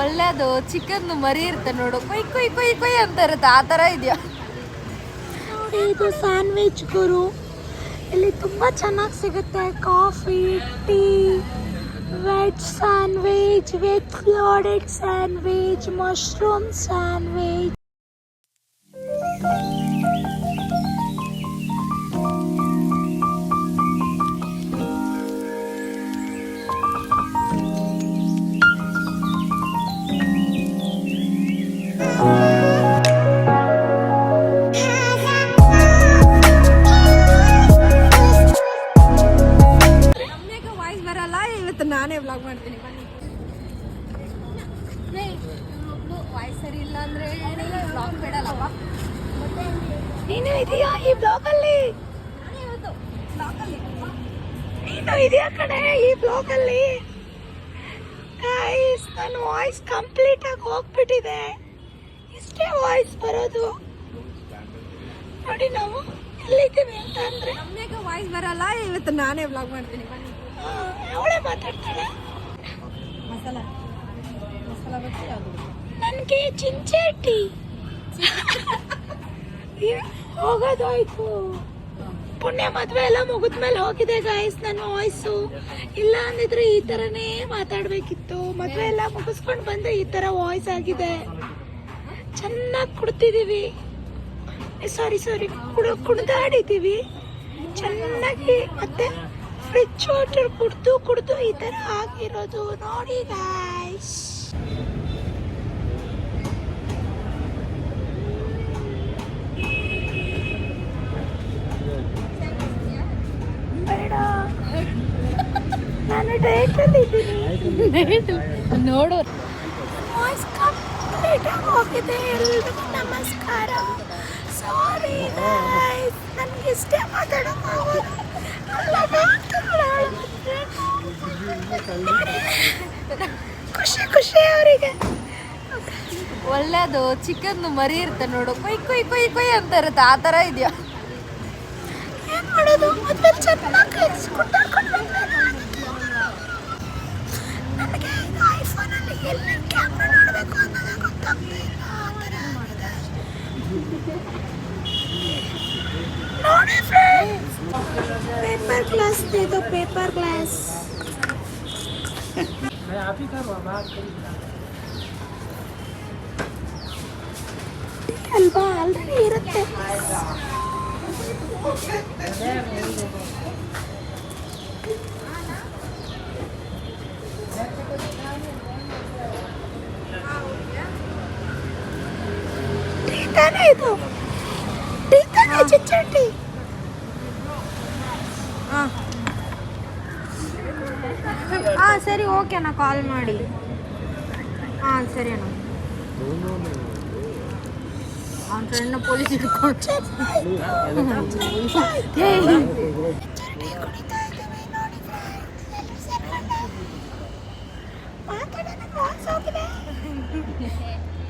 ಒಳ್ಳೇದು ಚಿಕನ್ ಮರಿ ಇರುತ್ತೆ ನೋಡು. ಕೊಯ್ ಕೊಯ್ ಕೊಯ್ ಕೊಯ್ ಅಂತ ಇರುತ್ತೆ. ಆ ತರ ಇದೆಯಾ? ಇದು ಸ್ಯಾಂಡ್ವಿಚ್ ಗುರು. ಇಲ್ಲಿ ತುಂಬಾ ಚೆನ್ನಾಗಿ ಸಿಗುತ್ತೆ. Coffee, tea veg sandwich veg loaded sandwich mushroom sandwich vlog ಮಾಡ್ತೀನಿ ಬನ್ನಿ ವಾಯ್ಸ್ ಸರಿ ಇಲ್ಲ ಅಂದ್ರೆ ಬ್ಲಾಗ್ ಬೇಡಲ್ಲಪ್ಪ. ನೀನು ಇದೆಯಾ ಈ ಬ್ಲಾಗಲ್ಲಿ? ನೀನು ಇದೆಯಾ ಕಣೆ ಈ ಬ್ಲಾಗಲ್ಲಿ? ಗೈಸ್ ನನ್ನ ವಾಯ್ಸ್ ಕಂಪ್ಲೀಟ್ ಆಗಿ ಹೋಗ್ಬಿಟ್ಟಿದೆ. ಇಷ್ಟೇ ವಾಯ್ಸ್ ಬರೋದು. ನೋಡಿ ನಾವು ಎಲ್ಲಿದ್ದೀವಿ ಅಂತ ಅಂದ್ರೆ ನಮ್ಗೆ ವಾಯ್ಸ್ ಬರಲ್ಲ ಇವತ್ತು ನಾನೇ ಬ್ಲಾಗ್ ಮಾಡ್ತೀನಿ. ಅವಳೇ ಮಾತಾಡ್ತಾಳೆ. ಮಸಾಲ. ಮಸಾಲ ಬಚ್ಚಿ ಯಾವುದು? ನನಗೆ ಚಿಂಚೇಟಿ ಹೋಗೋದಾಯ್ತು. ಪುಣ್ಯ ಮದ್ವೆ ಎಲ್ಲ ಮುಗಿದ್ಮೇಲೆ ಹೋಗಿದೆ ಗಾಯ್ಸ್ ನನ್ನ ವಾಯ್ಸು ಇಲ್ಲ ಅಂದಿದ್ರೆ ಈ ತರನೇ ಮಾತಾಡ್ಬೇಕಿತ್ತು. ಮದ್ವೆ ಎಲ್ಲ ಮುಗಿಸ್ಕೊಂಡು ಬಂದು ಈ ಥರ ವಾಯ್ಸ್ ಆಗಿದೆ. ಚೆನ್ನಾಗಿ ಕುಡ್ತಿದ್ದೀವಿ ಸಾರಿ ಸಾರಿ ಕುಡ ಕುಡ್ದಾಡಿದ್ದೀವಿ ಚೆನ್ನಾಗಿ ಮತ್ತೆ ಫ್ರಿಜ್ ವಾಟರ್ ಕುಡ್ದು ಕುಡ್ದು ಈ ಥರ ಆಗಿರೋದು. ನೋಡಿ ಗಾಯ್ಸ್ ಬೇಡ. ನಾನು ಡೇಟಲ್ಲಿ ಇದ್ದೀನಿ. ನೋಡು ವಾಯ್ಸ್ ಕಂಪ್ಲೀಟ್ ಆಗಿ ಹೋಗಿದೆ. ಎಲ್ರಿಗೂ ನಮಸ್ಕಾರ. ಸಾರಿ ಗೈಸ್ ನನಗೆ ಇಷ್ಟೇ ಮಾತಾಡೋಕ್ಕಾಗೋದು ಅಲ್ಲ ಖುಷಿ ಖುಷಿ ಅವರಿಗೆ. ಒಳ್ಳೇದು ಚಿಕನ್ ಮರಿ ಇರುತ್ತೆ ನೋಡು. ಕೊಯ್ ಕೊಯ್ ಕೊಯ್ ಕೊಯ್ ಅಂತ ಇರುತ್ತೆ. ಆ ಥರ ಇದೆಯಾ? ಏನು ಮಾಡೋದು? ಮೊದಲು ಚೆನ್ನಾಗಿ ನನಗೆ ಐಫೋನಲ್ಲಿ ಎಲ್ಲಿ ಕ್ಯಾಮ್ರಾ ನೋಡಬೇಕು ಅನ್ನೋದೇ ಗೊತ್ತಾಗ್ತಾ ಇಲ್ಲ. ಆ ಥರ ಆಗಿದೆ. ನೋಡಿ ಫ್ರೆಂಡ್ಸ್ ಪೇಪರ್ ಗ್ಲಾಸ್ ಇದು ಪೇಪರ್ ಗ್ಲಾಸ್ ಅಲ್ವಾ ಆಲ್ರೆಡಿ ಇರುತ್ತೆ ಟೀ ತಾನೇ ಇದು ಟೀ ತಾನೇ ಚಿಚ್ಚಟ್ಟಿ ಹಾಂ ಹಾಂ ಸರಿ ಓಕೆ ಅಣ್ಣ ಕಾಲ್ ಮಾಡಿ. ಹಾಂ, ಸರಿ ಅಣ್ಣ. ಅವ್ನ ಫ್ರೆಂಡ್ನ ಪೊಲೀಸ್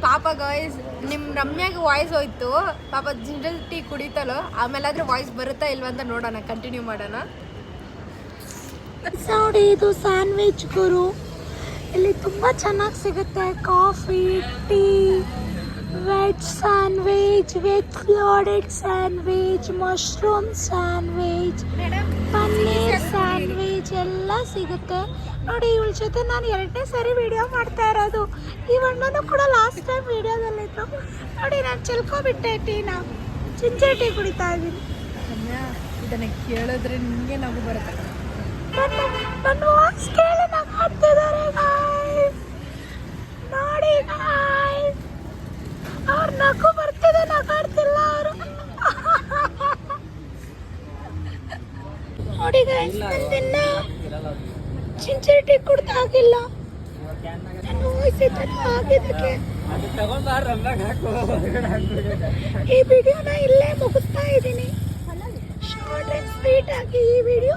ಪಾಪ ಗಾಯ್ಸ್ ನಿಮ್ಮ ರಮ್ಯಾಗ ವಾಯ್ಸ್ ಹೋಯ್ತು. ಪಾಪ ಜಿಂಜಲ್ ಟೀ ಕುಡಿತಲೋ ಆಮೇಲಾದ್ರೆ ವಾಯ್ಸ್ ಬರುತ್ತಾ ಇಲ್ವಾ ಅಂತ ನೋಡೋಣ ಕಂಟಿನ್ಯೂ ಮಾಡೋಣ. ನೋಡಿ ಇದು ಸ್ಯಾಂಡ್ವಿಚ್ ಗುರು. ಇಲ್ಲಿ ತುಂಬ ಚೆನ್ನಾಗಿ ಸಿಗುತ್ತೆ. Coffee, tea, veg sandwich veg loaded sandwich, mushroom sandwich, paneer sandwich ಎಲ್ಲ ಸಿಗುತ್ತೆ. ನೋಡಿ, ಇವಳ ಜೊತೆ ನಾನು ಎರಡನೇ ಸಾರಿ ವಿಡಿಯೋ ಮಾಡ್ತಾ ಇರೋದು. ಈ ಅಣ್ಣನೂ ಕೂಡ ಲಾಸ್ಟ್ ಟೈಮ್ ವಿಡಿಯೋದಲ್ಲಿತ್ತು ನೋಡಿ, ನಾನು ಚೆಲ್ಕೊಬಿಟ್ಟೆ ಟೀನ ಚಿಂಚೆ ಟೀ ಕುಡಿತಾ ಇದ್ದೀನಿ. ಇದನ್ನು ಕೇಳಿದ್ರೆ ನಿಮಗೆ ನಗು ಬರುತ್ತೆ ನನ್ನ ನನ್ನ ವಾಯ್ಸ್ ಕೇಳಿ ನಗಾಡ್ತಿದ್ದಾರೆ ಗಾಯ್ಸ್ ನೋಡಿ ಗಾಯ್ಸ್ ಅವ್ರ ನಗು ಬರ್ತಿದೆ ನಗಾಡ್ತಿಲ್ಲ ಅವರು. ನೋಡಿ ಗೈಸ್ ನಂದಿನ್ನ ಚಿಂಚರಿಟಿ ಕುಡ್ದಾಗಿಲ್ಲ ನನ್ನ ವಾಯ್ಸ್ ಇದನ್ನು ಆಗಿದ್ದಕ್ಕೆ. ಈ ವಿಡಿಯೋನ ಇಲ್ಲೇ ಮುಗಿಸ್ತಾ ಇದ್ದೀನಿ. ಶಾರ್ಟ್ ಆ್ಯಂಡ್ ಸ್ವೀಟ್ ಆಗಿ ಈ ವಿಡಿಯೋ